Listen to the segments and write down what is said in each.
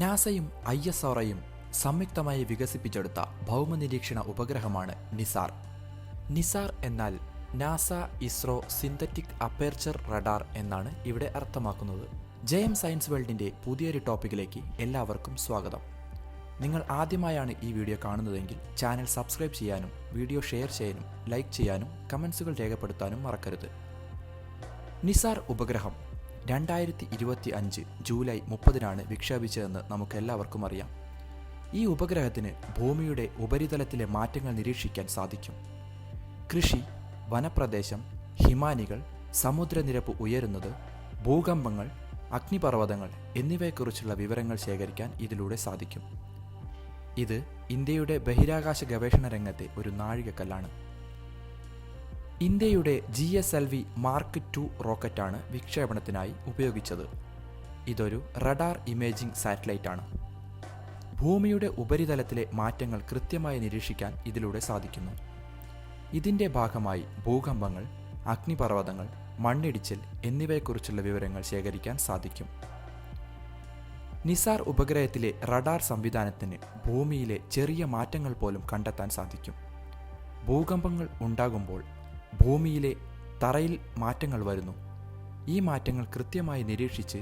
നാസയും I S ആർഐയും സംയുക്തമായി വികസിപ്പിച്ചെടുത്ത ഭൗമനിരീക്ഷണ ഉപഗ്രഹമാണ് NISAR. NISAR എന്നാൽ NASA ISRO synthetic aperture radar എന്നാണ് ഇവിടെ അർത്ഥമാക്കുന്നത്. ജയം സയൻസ് വേൾഡിന്റെ പുതിയൊരു ടോപ്പിക്കിലേക്ക് എല്ലാവർക്കും സ്വാഗതം. നിങ്ങൾ ആദ്യമായാണ് ഈ വീഡിയോ കാണുന്നതെങ്കിൽ ചാനൽ സബ്സ്ക്രൈബ് ചെയ്യാനും വീഡിയോ ഷെയർ ചെയ്യാനും ലൈക്ക് ചെയ്യാനും കമൻസുകൾ രേഖപ്പെടുത്താനും മറക്കരുത്. നിസാർ ഉപഗ്രഹം രണ്ടായിരത്തി ഇരുപത്തി അഞ്ച് ജൂലൈ മുപ്പതിനാണ് വിക്ഷേപിച്ചതെന്ന് നമുക്കെല്ലാവർക്കും അറിയാം. ഈ ഉപഗ്രഹത്തിന് ഭൂമിയുടെ ഉപരിതലത്തിലെ മാറ്റങ്ങൾ നിരീക്ഷിക്കാൻ സാധിക്കും. കൃഷി വനപ്രദേശം ഹിമാനികൾ സമുദ്രനിരപ്പ് ഉയരുന്നത് ഭൂകമ്പങ്ങൾ അഗ്നിപർവതങ്ങൾ എന്നിവയെക്കുറിച്ചുള്ള വിവരങ്ങൾ ശേഖരിക്കാൻ ഇതിലൂടെ സാധിക്കും. ഇത് ഇന്ത്യയുടെ ബഹിരാകാശ ഗവേഷണ രംഗത്തെ ഒരു നാഴികക്കല്ലാണ്. ഇന്ത്യയുടെ G S L V mark two റോക്കറ്റാണ് വിക്ഷേപണത്തിനായി ഉപയോഗിച്ചത്. ഇതൊരു റഡാർ ഇമേജിംഗ് സാറ്റലൈറ്റ് ആണ് ഭൂമിയുടെ ഉപരിതലത്തിലെ മാറ്റങ്ങൾ കൃത്യമായി നിരീക്ഷിക്കാൻ ഇതിലൂടെ സാധിക്കുന്നു. ഇതിന്റെ ഭാഗമായി ഭൂകമ്പങ്ങൾ അഗ്നിപർവതങ്ങൾ മണ്ണിടിച്ചിൽ എന്നിവയെക്കുറിച്ചുള്ള വിവരങ്ങൾ ശേഖരിക്കാൻ സാധിക്കും. നിസാർ ഉപഗ്രഹത്തിലെ റഡാർ സംവിധാനത്തിന് ഭൂമിയിലെ ചെറിയ മാറ്റങ്ങൾ പോലും കണ്ടെത്താൻ സാധിക്കും. ഭൂകമ്പങ്ങൾ ഉണ്ടാകുമ്പോൾ ഭൂമിയിലെ തറയിൽ മാറ്റങ്ങൾ വരുന്നു. ഈ മാറ്റങ്ങൾ കൃത്യമായി നിരീക്ഷിച്ച്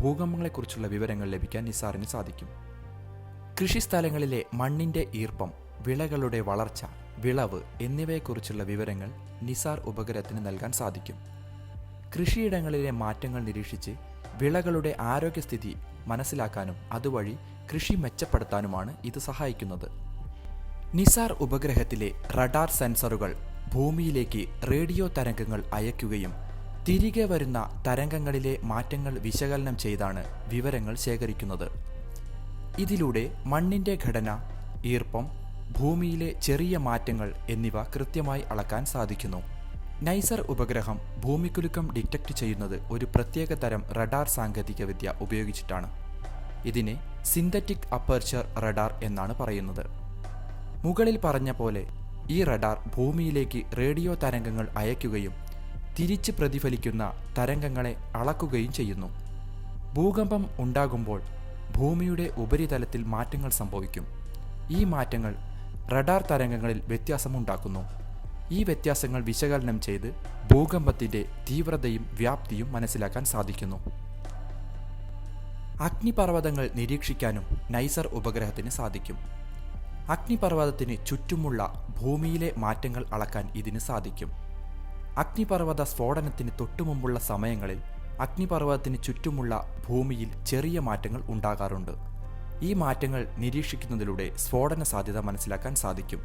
ഭൂകമ്പങ്ങളെക്കുറിച്ചുള്ള വിവരങ്ങൾ ലഭിക്കാൻ നിസാറിന് സാധിക്കും. കൃഷിസ്ഥലങ്ങളിലെ മണ്ണിന്റെ ഈർപ്പം വിളകളുടെ വളർച്ച വിളവ് എന്നിവയെക്കുറിച്ചുള്ള വിവരങ്ങൾ നിസാർ ഉപഗ്രഹത്തിന് നൽകാൻ സാധിക്കും. കൃഷിയിടങ്ങളിലെ മാറ്റങ്ങൾ നിരീക്ഷിച്ച് വിളകളുടെ ആരോഗ്യസ്ഥിതി മനസ്സിലാക്കാനും അതുവഴി കൃഷി മെച്ചപ്പെടുത്താനുമാണ് ഇത് സഹായിക്കുന്നത്. നിസാർ ഉപഗ്രഹത്തിലെ റഡാർ സെൻസറുകൾ ഭൂമിയിലേക്ക് റേഡിയോ തരംഗങ്ങൾ അയക്കുകയും തിരികെ വരുന്ന തരംഗങ്ങളിലെ മാറ്റങ്ങൾ വിശകലനം ചെയ്താണ് വിവരങ്ങൾ ശേഖരിക്കുന്നത്. ഇതിലൂടെ മണ്ണിന്റെ ഘടന ഈർപ്പം ഭൂമിയിലെ ചെറിയ മാറ്റങ്ങൾ എന്നിവ കൃത്യമായി അളക്കാൻ സാധിക്കുന്നു. നൈസർ ഉപഗ്രഹം ഭൂമിക്കുലുക്കം ഡിറ്റക്ട് ചെയ്യുന്നത് ഒരു പ്രത്യേക തരം റഡാർ സാങ്കേതികവിദ്യ ഉപയോഗിച്ചിട്ടാണ്. ഇതിനെ സിന്തറ്റിക് അപ്പർച്ചർ റഡാർ എന്നാണ് പറയുന്നത്. മുകളിൽ പറഞ്ഞ പോലെ ഈ റഡാർ ഭൂമിയിലേക്ക് റേഡിയോ തരംഗങ്ങൾ അയക്കുകയും തിരിച്ച് പ്രതിഫലിക്കുന്ന തരംഗങ്ങളെ അളക്കുകയും ചെയ്യുന്നു. ഭൂകമ്പം ഉണ്ടാകുമ്പോൾ ഭൂമിയുടെ ഉപരിതലത്തിൽ മാറ്റങ്ങൾ സംഭവിക്കും. ഈ മാറ്റങ്ങൾ റഡാർ തരംഗങ്ങളിൽ വ്യത്യാസമുണ്ടാക്കുന്നു. ഈ വ്യത്യാസങ്ങൾ വിശകലനം ചെയ്ത് ഭൂകമ്പത്തിന്റെ തീവ്രതയും വ്യാപ്തിയും മനസ്സിലാക്കാൻ സാധിക്കുന്നു. അഗ്നിപർവതങ്ങൾ നിരീക്ഷിക്കാനും നൈസർ ഉപഗ്രഹത്തിന് സാധിക്കും. അഗ്നിപർവതത്തിന് ചുറ്റുമുള്ള ഭൂമിയിലെ മാറ്റങ്ങൾ അളക്കാൻ ഇതിന് സാധിക്കും. അഗ്നിപർവത സ്ഫോടനത്തിന് തൊട്ടുമുമ്പുള്ള സമയങ്ങളിൽ അഗ്നിപർവതത്തിന് ചുറ്റുമുള്ള ഭൂമിയിൽ ചെറിയ മാറ്റങ്ങൾ ഉണ്ടാകാറുണ്ട്. ഈ മാറ്റങ്ങൾ നിരീക്ഷിക്കുന്നതിലൂടെ സ്ഫോടന സാധ്യത മനസ്സിലാക്കാൻ സാധിക്കും.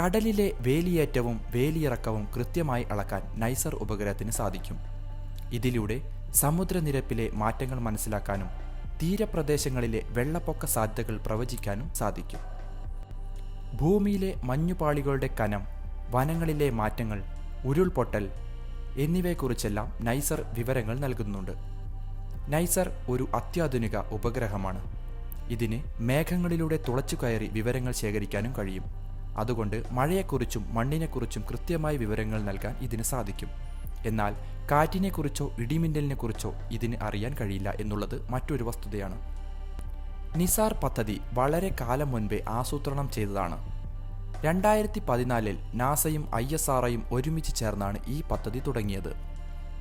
കടലിലെ വേലിയേറ്റവും വേലിയിറക്കവും കൃത്യമായി അളക്കാൻ നൈസർ ഉപഗ്രഹത്തിന് സാധിക്കും. ഇതിലൂടെ സമുദ്രനിരപ്പിലെ മാറ്റങ്ങൾ മനസ്സിലാക്കാനും തീരപ്രദേശങ്ങളിലെ വെള്ളപ്പൊക്ക സാധ്യതകൾ പ്രവചിക്കാനും സാധിക്കും. ഭൂമിയിലെ മഞ്ഞുപാളികളുടെ കനം വനങ്ങളിലെ മാറ്റങ്ങൾ ഉരുൾപൊട്ടൽ എന്നിവയെക്കുറിച്ചെല്ലാം നൈസർ വിവരങ്ങൾ നൽകുന്നുണ്ട്. നൈസർ ഒരു അത്യാധുനിക ഉപഗ്രഹമാണ്. ഇതിന് മേഘങ്ങളിലൂടെ തുളച്ചു കയറി വിവരങ്ങൾ ശേഖരിക്കാനും കഴിയും. അതുകൊണ്ട് മഴയെക്കുറിച്ചും മണ്ണിനെക്കുറിച്ചും കൃത്യമായ വിവരങ്ങൾ നൽകാൻ ഇതിന് സാധിക്കും. എന്നാൽ കാറ്റിനെക്കുറിച്ചോ ഇടിമിന്നലിനെക്കുറിച്ചോ ഇതിന് അറിയാൻ കഴിയില്ല എന്നുള്ളത് മറ്റൊരു വസ്തുതയാണ്. നിസാർ പദ്ധതി വളരെ കാലം മുൻപേ ആസൂത്രണം ചെയ്തതാണ്. രണ്ടായിരത്തി പതിനാലിൽ നാസയും ഐ എസ് ആർഐയും ഒരുമിച്ച് ചേർന്നാണ് ഈ പദ്ധതി തുടങ്ങിയത്.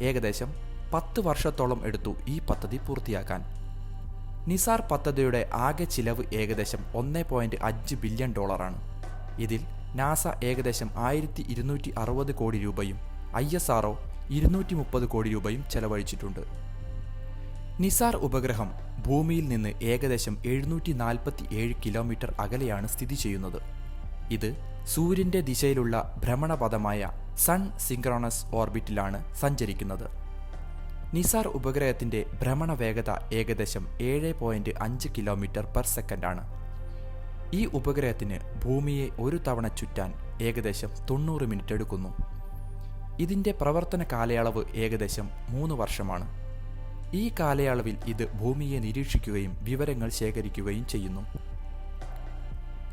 ഏകദേശം പത്ത് വർഷത്തോളം എടുത്തു ഈ പദ്ധതി പൂർത്തിയാക്കാൻ. നിസാർ പദ്ധതിയുടെ ആകെ ചിലവ് ഏകദേശം ഒന്ന് പോയിന്റ് അഞ്ച് ബില്യൺ ഡോളറാണ്. ഇതിൽ നാസ ഏകദേശം ആയിരത്തി ഇരുന്നൂറ്റി അറുപത് കോടി രൂപയും ഐ എസ് ആർഒ ഇരുന്നൂറ്റി മുപ്പത് കോടി രൂപയും ചെലവഴിച്ചിട്ടുണ്ട്. നിസാർ ഉപഗ്രഹം ഭൂമിയിൽ നിന്ന് ഏകദേശം എഴുന്നൂറ്റി നാൽപ്പത്തി ഏഴ് കിലോമീറ്റർ അകലെയാണ് സ്ഥിതി ചെയ്യുന്നത്. ഇത് സൂര്യന്റെ ദിശയിലുള്ള ഭ്രമണപഥമായ സൺ സിങ്ക്രോണസ് ഓർബിറ്റിലാണ് സഞ്ചരിക്കുന്നത്. നിസാർ ഉപഗ്രഹത്തിന്റെ ഭ്രമണ വേഗത ഏകദേശം ഏഴ് പോയിന്റ് അഞ്ച് കിലോമീറ്റർ പെർ സെക്കൻഡാണ്. ഈ ഉപഗ്രഹത്തിന് ഭൂമിയെ ഒരു തവണ ചുറ്റാൻ ഏകദേശം തൊണ്ണൂറ് മിനിറ്റ് എടുക്കുന്നു. ഇതിന്റെ പ്രവർത്തന കാലയളവ് ഏകദേശം മൂന്ന് വർഷമാണ്. ഈ കാലയളവിൽ ഇത് ഭൂമിയെ നിരീക്ഷിക്കുകയും വിവരങ്ങൾ ശേഖരിക്കുകയും ചെയ്യുന്നു.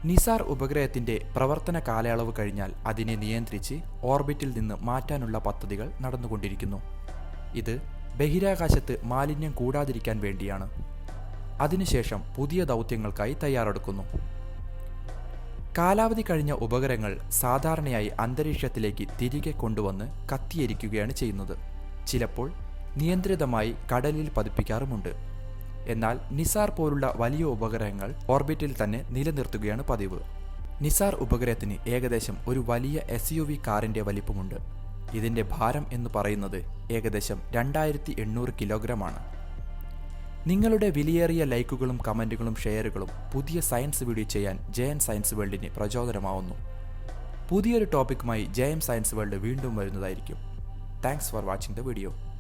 നിസാർ ഉപഗ്രഹത്തിന്റെ പ്രവർത്തന കാലയളവ് കഴിഞ്ഞാൽ അതിനെ നിയന്ത്രിച്ച് ഓർബിറ്റിൽ നിന്ന് മാറ്റാനുള്ള പദ്ധതികൾ നടന്നുകൊണ്ടിരിക്കുന്നു. ഇത് ബഹിരാകാശത്ത് മാലിന്യം കൂടാതിരിക്കാൻ വേണ്ടിയാണ്. അതിനുശേഷം പുതിയ ദൗത്യങ്ങൾക്കായി തയ്യാറെടുക്കുന്നു. കാലാവധി കഴിഞ്ഞ ഉപഗ്രഹങ്ങൾ സാധാരണയായി അന്തരീക്ഷത്തിലേക്ക് തിരികെ കൊണ്ടുവന്ന് കത്തിയിരിക്കുകയാണ് ചെയ്യുന്നത്. ചിലപ്പോൾ നിയന്ത്രിതമായി കടലിൽ പതിപ്പിക്കാറുമുണ്ട്. എന്നാൽ നിസാർ പോലുള്ള വലിയ ഉപഗ്രഹങ്ങൾ ഓർബിറ്റിൽ തന്നെ നിലനിർത്തുകയാണ് പതിവ്. നിസാർ ഉപഗ്രഹത്തിന് ഏകദേശം ഒരു വലിയ എസ് യു വി കാറിന്റെ വലിപ്പമുണ്ട്. ഇതിന്റെ ഭാരം എന്ന് പറയുന്നത് ഏകദേശം രണ്ടായിരത്തി എണ്ണൂറ് കിലോഗ്രാമാണ് നിങ്ങളുടെ വിലയേറിയ ലൈക്കുകളും കമന്റുകളും ഷെയറുകളും പുതിയ സയൻസ് വീഡിയോ ചെയ്യാൻ ജയൻ സയൻസ് വേൾഡിന് പ്രചോദനമാവുന്നു. പുതിയൊരു ടോപ്പിക്കുമായി ജയം സയൻസ് വേൾഡ് വീണ്ടും വരുന്നതായിരിക്കും. Thanks for watching the video.